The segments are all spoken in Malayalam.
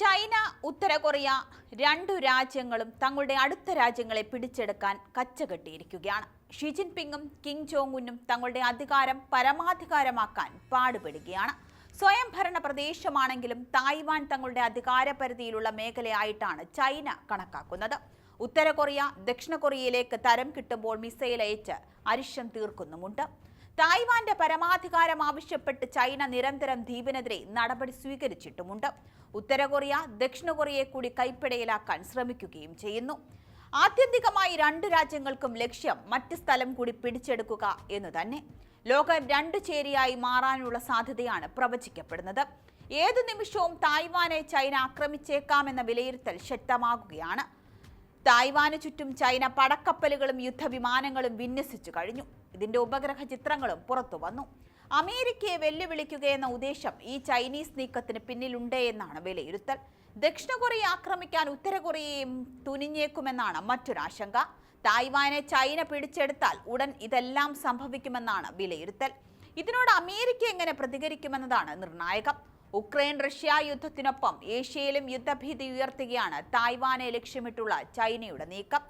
ചൈന ഉത്തര കൊറിയ രണ്ടു രാജ്യങ്ങളും തങ്ങളുടെ അടുത്ത രാജ്യങ്ങളെ പിടിച്ചെടുക്കാൻ കച്ചകെട്ടിയിരിക്കുകയാണ്. ഷി ജിൻപിങ്ങും കിങ് ജോങ് ഉന്നും തങ്ങളുടെ അധികാരം പരമാധികാരമാക്കാൻ പാടുപെടുകയാണ്. സ്വയംഭരണ പ്രദേശമാണെങ്കിലും തായ്വാൻ തങ്ങളുടെ അധികാരപരിധിയിലുള്ള മേഖലയായിട്ടാണ് ചൈന കണക്കാക്കുന്നത്. ഉത്തര കൊറിയ ദക്ഷിണ കൊറിയയിലേക്ക് തരം കിട്ടുമ്പോൾ മിസൈൽ അയച്ച് അരിശം തീർക്കുന്നുമുണ്ട്. തായ്വാന്റെ പരമാധികാരം ആവശ്യപ്പെട്ട് ചൈന നിരന്തരം ദ്വീപിനെതിരെ നടപടി സ്വീകരിച്ചിട്ടുമുണ്ട്. ഉത്തര കൊറിയ ദക്ഷിണ കൊറിയയെ കൂടി കൈപ്പിടയിലാക്കാൻ ശ്രമിക്കുകയും ചെയ്യുന്നു. ആത്യന്തികമായി രണ്ട് രാജ്യങ്ങൾക്കും ലക്ഷ്യം മറ്റ് സ്ഥലം കൂടി പിടിച്ചെടുക്കുക എന്ന് തന്നെ. ലോകം രണ്ട് ചേരിയായി മാറാനുള്ള സാധ്യതയാണ് പ്രവചിക്കപ്പെടുന്നത്. ഏതു നിമിഷവും തായ്വാനെ ചൈന ആക്രമിച്ചേക്കാമെന്ന വിലയിരുത്തൽ ശക്തമാകുകയാണ്. തായ്വാന് ചുറ്റും ചൈന പടക്കപ്പലുകളും യുദ്ധവിമാനങ്ങളും വിന്യസിച്ചു കഴിഞ്ഞു. ഇതിന്റെ ഉപഗ്രഹ ചിത്രങ്ങളും പുറത്തു വന്നു. അമേരിക്കയെ വെല്ലുവിളിക്കുകയെന്ന ഉദ്ദേശം ഈ ചൈനീസ് നീക്കത്തിന് പിന്നിലുണ്ട് എന്നാണ് വിലയിരുത്തൽ. ദക്ഷിണ കൊറിയ ആക്രമിക്കാൻ ഉത്തര കൊറിയയും തുനിഞ്ഞേക്കുമെന്നാണ് മറ്റൊരാശങ്ക തായ്വാനെ ചൈന പിടിച്ചെടുത്താൽ ഉടൻ ഇതെല്ലാം സംഭവിക്കുമെന്നാണ് വിലയിരുത്തൽ. ഇതിനോട് അമേരിക്ക എങ്ങനെ പ്രതികരിക്കുമെന്നതാണ് നിർണായകം. ഉക്രൈൻ റഷ്യ യുദ്ധത്തിനൊപ്പം ഏഷ്യയിലും യുദ്ധഭീതി ഉയർത്തുകയാണ് തായ്വാനെ ലക്ഷ്യമിട്ടുള്ള ചൈനയുടെ നീക്കം.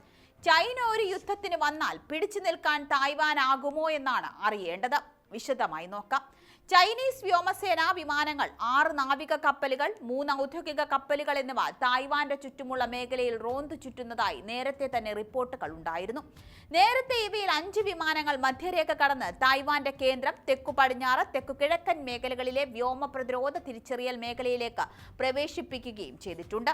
ചൈന ഒരു യുദ്ധത്തിന് വന്നാൽ പിടിച്ചു നിൽക്കാൻ തായ്വാനാകുമോ എന്നാണ് അറിയേണ്ടത്. വിശദമായി നോക്കാം. ചൈനീസ് വ്യോമസേന വിമാനങ്ങൾ ആറ് നാവിക കപ്പലുകൾ മൂന്ന് ഔദ്യോഗിക കപ്പലുകൾ എന്നിവ തായ്വാന്റെ ചുറ്റുമുള്ള മേഖലയിൽ റോന്ത് ചുറ്റുന്നതായി നേരത്തെ തന്നെ റിപ്പോർട്ടുകൾ ഉണ്ടായിരുന്നു. നേരത്തെ ഇവയിൽ അഞ്ച് വിമാനങ്ങൾ മധ്യരേഖ കടന്ന് തായ്വാന്റെ കേന്ദ്രം തെക്കു പടിഞ്ഞാറ് തെക്കു കിഴക്കൻ മേഖലകളിലെ വ്യോമ പ്രതിരോധ തിരിച്ചറിയൽ മേഖലയിലേക്ക് പ്രവേശിപ്പിക്കുകയും ചെയ്തിട്ടുണ്ട്.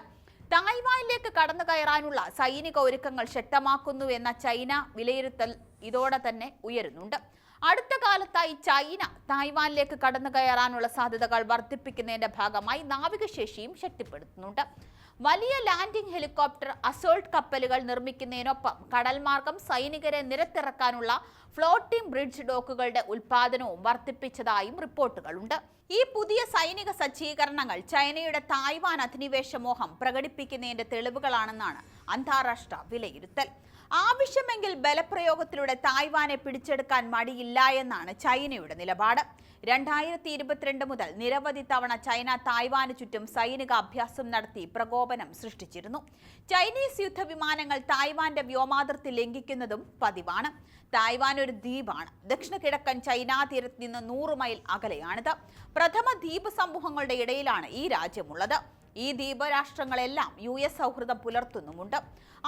തായ്വാനിലേക്ക് കടന്നു കയറാനുള്ള സൈനിക ഒരുക്കങ്ങൾ ശക്തമാക്കുന്നു എന്ന ചൈന വിലയിരുത്തൽ ഇതോടെ തന്നെ ഉയരുന്നുണ്ട്. അടുത്ത കാലത്തായി ചൈന തായ്വാനിലേക്ക് കടന്നു കയറാനുള്ള സാധ്യതകൾ വർദ്ധിപ്പിക്കുന്നതിന്റെ ഭാഗമായി നാവികശേഷിയും ശക്തിപ്പെടുത്തുന്നുണ്ട്. വലിയ ലാൻഡിംഗ് ഹെലികോപ്റ്റർ അസോൾട്ട് കപ്പലുകൾ നിർമ്മിക്കുന്നതിനൊപ്പം കടൽമാർഗം സൈനികരെ നിരത്തിറക്കാനുള്ള ഫ്ലോട്ടിംഗ് ബ്രിഡ്ജ് ഡോക്കുകളുടെ ഉൽപാദനവും വർദ്ധിപ്പിച്ചതായും റിപ്പോർട്ടുകളുണ്ട്. ഈ പുതിയ സൈനിക സജ്ജീകരണങ്ങൾ ചൈനയുടെ തായ്വാൻ അധിനിവേശ മോഹം പ്രകടിപ്പിക്കുന്നതിന്റെ തെളിവുകളാണെന്നാണ് അന്താരാഷ്ട്ര വിലയിരുത്തൽ. ആവശ്യമെങ്കിൽ ബലപ്രയോഗത്തിലൂടെ തായ്വാനെ പിടിച്ചെടുക്കാൻ മടിയില്ല എന്നാണ് ചൈനയുടെ നിലപാട്. രണ്ടായിരത്തി ഇരുപത്തിരണ്ട് മുതൽ നിരവധി തവണ ചൈന തായ്വാന് ചുറ്റും സൈനിക അഭ്യാസം നടത്തി പ്രകോപനം സൃഷ്ടിച്ചിരുന്നു. ചൈനീസ് യുദ്ധവിമാനങ്ങൾ തായ്വാന്റെ വ്യോമാതിർത്തി ലംഘിക്കുന്നതും പതിവാണ്. തായ്വാൻ ഒരു ദ്വീപാണ്. ദക്ഷിണ കിഴക്കൻ ചൈനാ തീരത്ത് നിന്ന് നൂറ് മൈൽ അകലെയാണിത്. പ്രഥമ ദ്വീപ് സമൂഹങ്ങളുടെ ഇടയിലാണ് ഈ രാജ്യമുള്ളത്. ഈ ദ്വീപരാഷ്ട്രങ്ങളെല്ലാം യു എസ് സൗഹൃദം പുലർത്തുന്നുമുണ്ട്.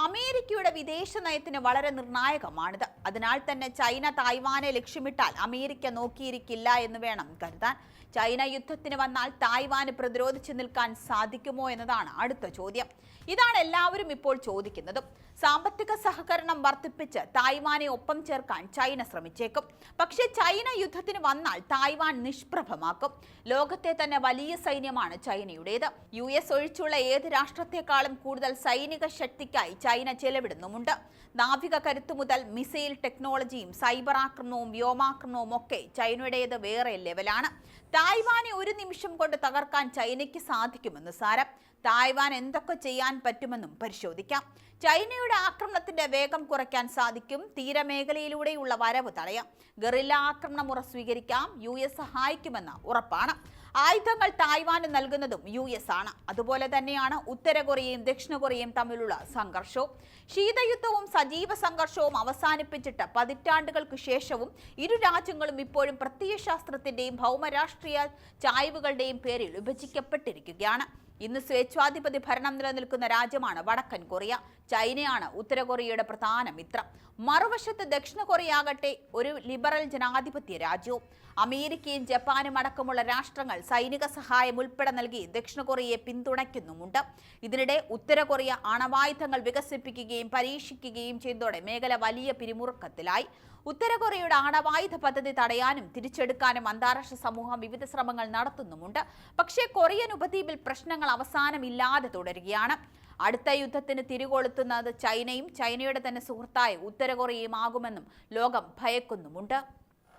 അമേരിക്കയുടെ വിദേശ നയത്തിന് വളരെ നിർണായകമാണിത്. അതിനാൽ തന്നെ ചൈന തായ്വാനെ ലക്ഷ്യമിട്ടാൽ അമേരിക്ക നോക്കിയിരിക്കില്ല എന്ന് വേണം കരുതാൻ. ചൈന യുദ്ധത്തിന് വന്നാൽ തായ്വാന് പ്രതിരോധിച്ചു നിൽക്കാൻ സാധിക്കുമോ എന്നതാണ് അടുത്ത ചോദ്യം. ഇതാണ് എല്ലാവരും ഇപ്പോൾ ചോദിക്കുന്നതും. സാമ്പത്തിക സഹകരണം വർദ്ധിപ്പിച്ച് തായ്വാനെ ഒപ്പം ചേർക്കാൻ ചൈന ശ്രമിച്ചേക്കും. പക്ഷേ ചൈന യുദ്ധത്തിന് വന്നാൽ തായ്വാൻ നിഷ്പ്രഭമാക്കും. ലോകത്തെ തന്നെ വലിയ സൈന്യമാണ് ചൈനയുടേത്. യു എസ് ഒഴിച്ചുള്ള ഏത് രാഷ്ട്രത്തെക്കാളും കൂടുതൽ സൈനിക ശക്തിക്കായി ചൈന ചെലവിടുന്നുമുണ്ട്. നാവിക കരുത്തു മുതൽ മിസൈൽ ടെക്നോളജിയും സൈബർ ആക്രമണവും വ്യോമാക്രമണവും ഒക്കെ ചൈനയുടേത് വേറെ ലെവലാണ്. തായ്വാനെ ഒരു നിമിഷം കൊണ്ട് തകർക്കാൻ ചൈനയ്ക്ക് സാധിക്കുമെന്ന് സാരം. തായ്വാൻ എന്തൊക്കെ ചെയ്യാൻ പറ്റുമെന്നും പരിശോധിക്കാം. ചൈനയുടെ ആക്രമണത്തിന്റെ വേഗം കുറയ്ക്കാൻ സാധിക്കും. തീരമേഖലയിലൂടെയുള്ള വരവ് തടയാം. ഗറില്ല ആക്രമണമുറ സ്വീകരിക്കാം. യു എസ് സഹായിക്കുമെന്ന് ഉറപ്പാണ്. ആയുധങ്ങൾ തായ്വാന് നൽകുന്നതും യു എസ് ആണ്. അതുപോലെ തന്നെയാണ് ഉത്തര കൊറിയയും ദക്ഷിണ കൊറിയയും തമ്മിലുള്ള സംഘർഷവും. ശീതയുദ്ധവും സജീവ സംഘർഷവും അവസാനിപ്പിച്ചിട്ട് പതിറ്റാണ്ടുകൾക്ക് ശേഷവും ഇരു രാജ്യങ്ങളും ഇപ്പോഴും പ്രത്യയശാസ്ത്രത്തിന്റെയും ഭൗമരാഷ്ട്രീയ ചായ്വുകളുടെയും പേരിൽ വിഭജിക്കപ്പെട്ടിരിക്കുകയാണ്. ഇന്ന് സ്വേച്ഛാധിപതി ഭരണം നിലനിൽക്കുന്ന രാജ്യമാണ് വടക്കൻ കൊറിയ. ചൈനയാണ് ഉത്തര കൊറിയയുടെ പ്രധാന മിത്രം. മറുവശത്ത് ദക്ഷിണ കൊറിയ ആകട്ടെ ഒരു ലിബറൽ ജനാധിപത്യ രാജ്യവും. അമേരിക്കയും ജപ്പാനും അടക്കമുള്ള രാഷ്ട്രങ്ങൾ സൈനിക സഹായം ഉൾപ്പെടെ നൽകി ദക്ഷിണ കൊറിയയെ പിന്തുണയ്ക്കുന്നുമുണ്ട്. ഇതിനിടെ ഉത്തര കൊറിയ ആണവായുധങ്ങൾ വികസിപ്പിക്കുകയും പരീക്ഷിക്കുകയും ചെയ്തതോടെ മേഖല വലിയ പിരിമുറുക്കത്തിലായി. ഉത്തര കൊറിയയുടെ ആണവായുധ പദ്ധതി തടയാനും തിരിച്ചെടുക്കാനും അന്താരാഷ്ട്ര സമൂഹം വിവിധ ശ്രമങ്ങൾ നടത്തുന്നുമുണ്ട്. പക്ഷേ കൊറിയൻ ഉപദ്വീപിൽ പ്രശ്നങ്ങൾ അവസാനമില്ലാതെ തുടരുകയാണ്. അടുത്ത യുദ്ധത്തിന് തിരികൊളുത്തുന്നത് ചൈനയും ചൈനയുടെ തന്നെ സുഹൃത്തായ ഉത്തര കൊറിയയും ആകുമെന്നും ലോകം ഭയക്കുന്നുമുണ്ട്.